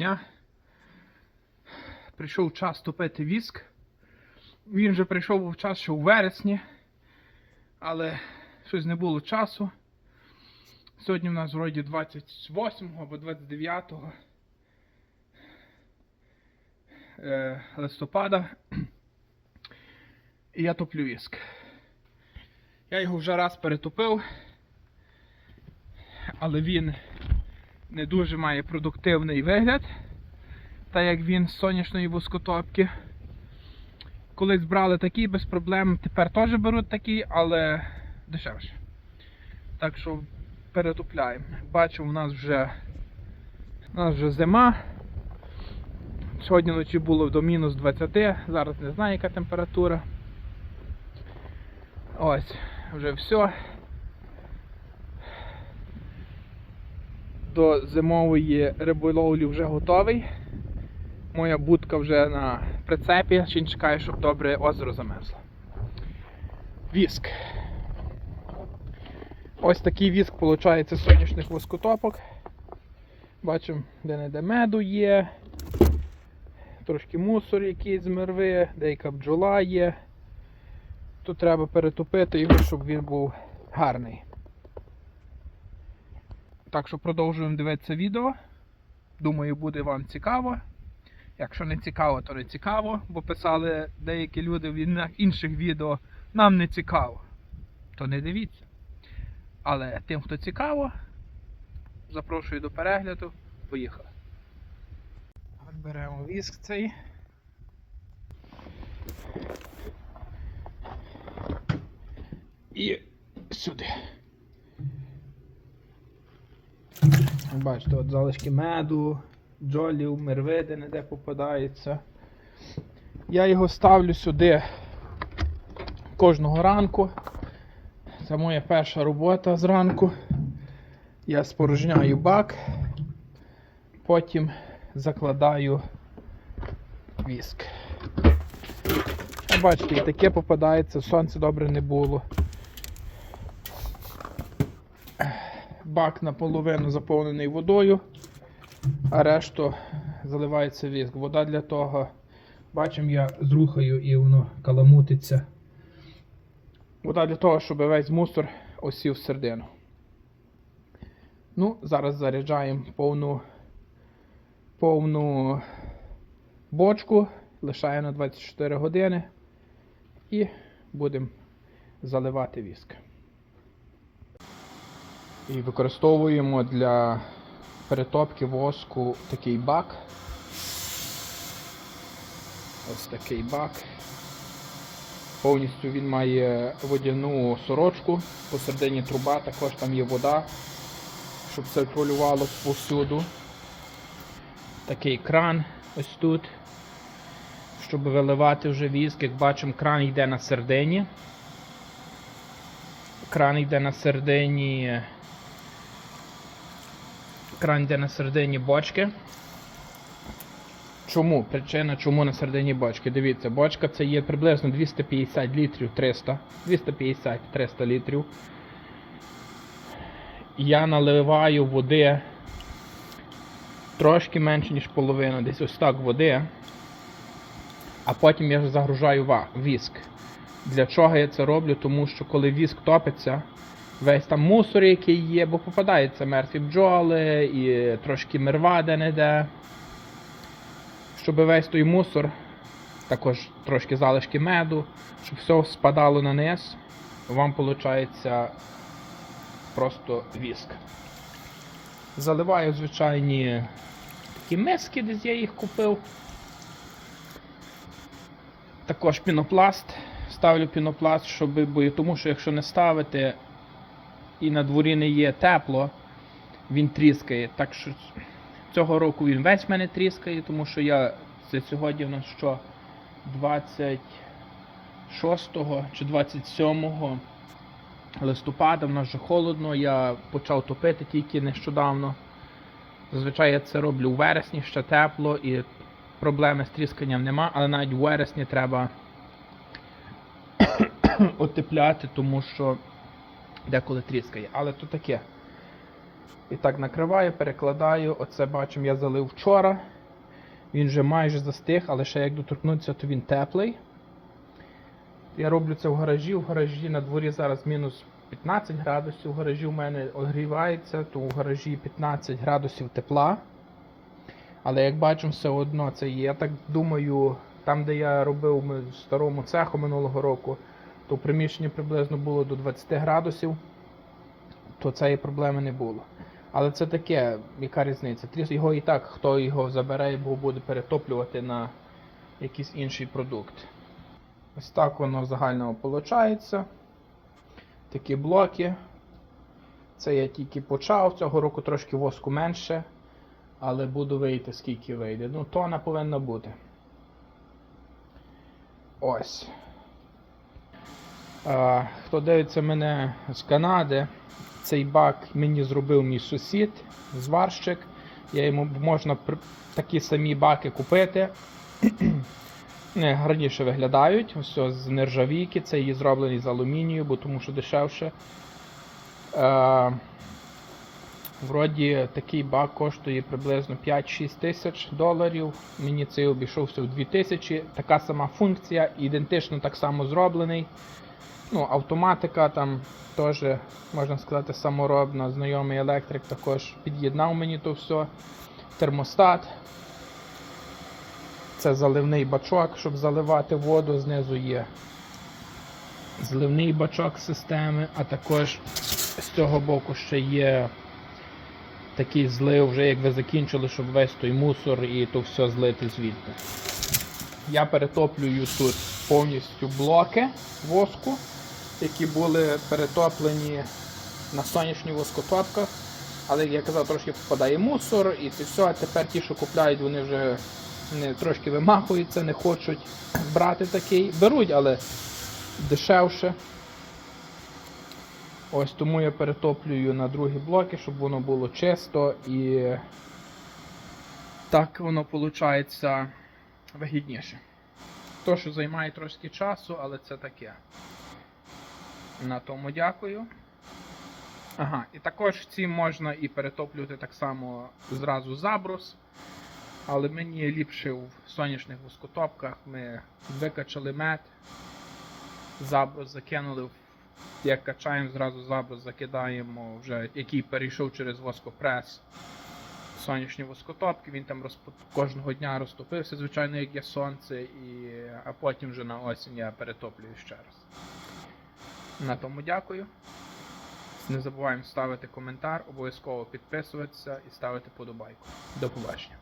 дня. Прийшов час топити віск. Він вже прийшов був час ще у вересні, але щось не було часу. Сьогодні в нас вроді 28 або 29 е, листопада. І я топлю віск. Я його вже раз перетопив, але він не дуже має продуктивний вигляд, так як він з сонячної воскотопки. Колись брали такий без проблем, тепер теж беруть такий, але дешевше. Так що перетопляємо. Бачу, у нас вже у нас вже зима. Сьогодні вночі було до мінус 20, зараз не знаю, яка температура. Ось, вже все. До зимової риболовлі вже готовий. Моя будка вже на прицепі, ще чекає, щоб добре озеро замерзло. Віск. Ось такий віск виходить з сонячних воскотопок. Бачимо, де не де меду є, трошки мусор якийсь з мерви, деяка бджола є. Тут треба перетопити його, щоб він був гарний. Так що продовжуємо дивитися відео. Думаю, буде вам цікаво. Якщо не цікаво, то не цікаво, бо писали деякі люди в інших відео, нам не цікаво. То не дивіться. Але тим, хто цікаво, запрошую до перегляду. Поїхали. Беремо віск цей. І сюди. Бачите, от залишки меду, джолів, мервиди, не де попадається. Я його ставлю сюди кожного ранку. Це моя перша робота зранку. Я спорожняю бак, потім закладаю віск. Бачите, і таке попадається, сонце добре не було. Бак наполовину заповнений водою, а решту заливається віск. Вода для того, бачимо, я зрухаю і воно каламутиться. Вода для того, щоб весь мусор осів всередину. Ну, зараз заряджаємо повну повну бочку, лишаємо на 24 години і будемо заливати віск. І використовуємо для перетопки воску такий бак. Ось такий бак. Повністю він має водяну сорочку, посередині труба, також там є вода, щоб циркулювало повсюду. Такий кран ось тут. Щоб виливати вже віск, як бачимо, кран йде на середині. Кран йде на середині. Кран йде на середині бочки. Чому? Причина, чому на середині бочки? Дивіться, бочка це є приблизно 250 літрів 300, 250-300 літрів. Я наливаю води трошки менше, ніж половина, десь ось так води. А потім я загружаю віск. Для чого я це роблю? Тому що коли віск топиться, весь там мусор, який є, бо попадаються мертві бджоли і трошки мерва де-не-де. Щоб весь той мусор, також трошки залишки меду, щоб все спадало на низ, вам виходить просто віск. Заливаю звичайні такі миски, десь я їх купив. Також пінопласт. Ставлю пінопласт, щоб, бо тому що якщо не ставити і на дворі не є тепло, він тріскає. Так що цього року він весь в мене тріскає, тому що я це сьогодні в нас що 26 чи 27 листопада, в нас вже холодно, я почав топити тільки нещодавно. Зазвичай я це роблю у вересні, ще тепло і проблеми з трісканням нема, але навіть у вересні треба отепляти, тому що деколи тріскає. Але то таке. І так накриваю, перекладаю. Оце бачимо, я залив вчора. Він вже майже застиг, але ще як доторкнутися, то він теплий. Я роблю це в гаражі. В гаражі на дворі зараз мінус 15 градусів. В гаражі в мене огрівається, то в гаражі 15 градусів тепла. Але як бачимо, все одно це є. Я так думаю, там, де я робив в старому цеху минулого року, то в приміщенні приблизно було до 20 градусів, то цієї проблеми не було. Але це таке, яка різниця? Його і так, хто його забере, бо буде перетоплювати на якийсь інший продукт. Ось так воно загального виходить. Такі блоки. Це я тільки почав. Цього року трошки воску менше. Але буду вийти, скільки вийде. Ну, тона повинна бути. Ось. Хто дивиться мене з Канади, цей бак мені зробив мій сусід, зварщик. Я йому можна такі самі баки купити. Гарніше виглядають. Ось з нержавійки. Це її зроблений з алумінію, бо тому що дешевше. Вроді такий бак коштує приблизно 5-6 тисяч доларів. Мені цей обійшовся в 2000. Така сама функція, ідентично так само зроблений. Ну, автоматика там теж, можна сказати, саморобна. Знайомий електрик також під'єднав мені то все. Термостат. Це заливний бачок, щоб заливати воду. Знизу є зливний бачок системи, а також з цього боку ще є такий злив, вже як ви закінчили, щоб весь той мусор і то все злити звідти. Я перетоплюю тут повністю блоки воску, які були перетоплені на сонячних воскотопках. Але, як я казав, трошки попадає мусор і все. А тепер ті, що купляють, вони вже не, трошки вимахуються, не хочуть брати такий. Беруть, але дешевше. Ось тому я перетоплюю на другі блоки, щоб воно було чисто і так воно виходить вигідніше. То, що займає трошки часу, але це таке. На тому дякую. Ага, і також ці можна і перетоплювати так само зразу забрус. Але мені ліпше в сонячних воскотопках ми викачали мед, забрус закинули, в- як качаємо, зразу забрус закидаємо, вже, який перейшов через воскопрес. Сонячні воскотопки, він там розп... кожного дня розтопився, звичайно, як є сонце, і... а потім вже на осінь я перетоплюю ще раз. На тому дякую. Не забуваємо ставити коментар, обов'язково підписуватися і ставити подобайку. До побачення.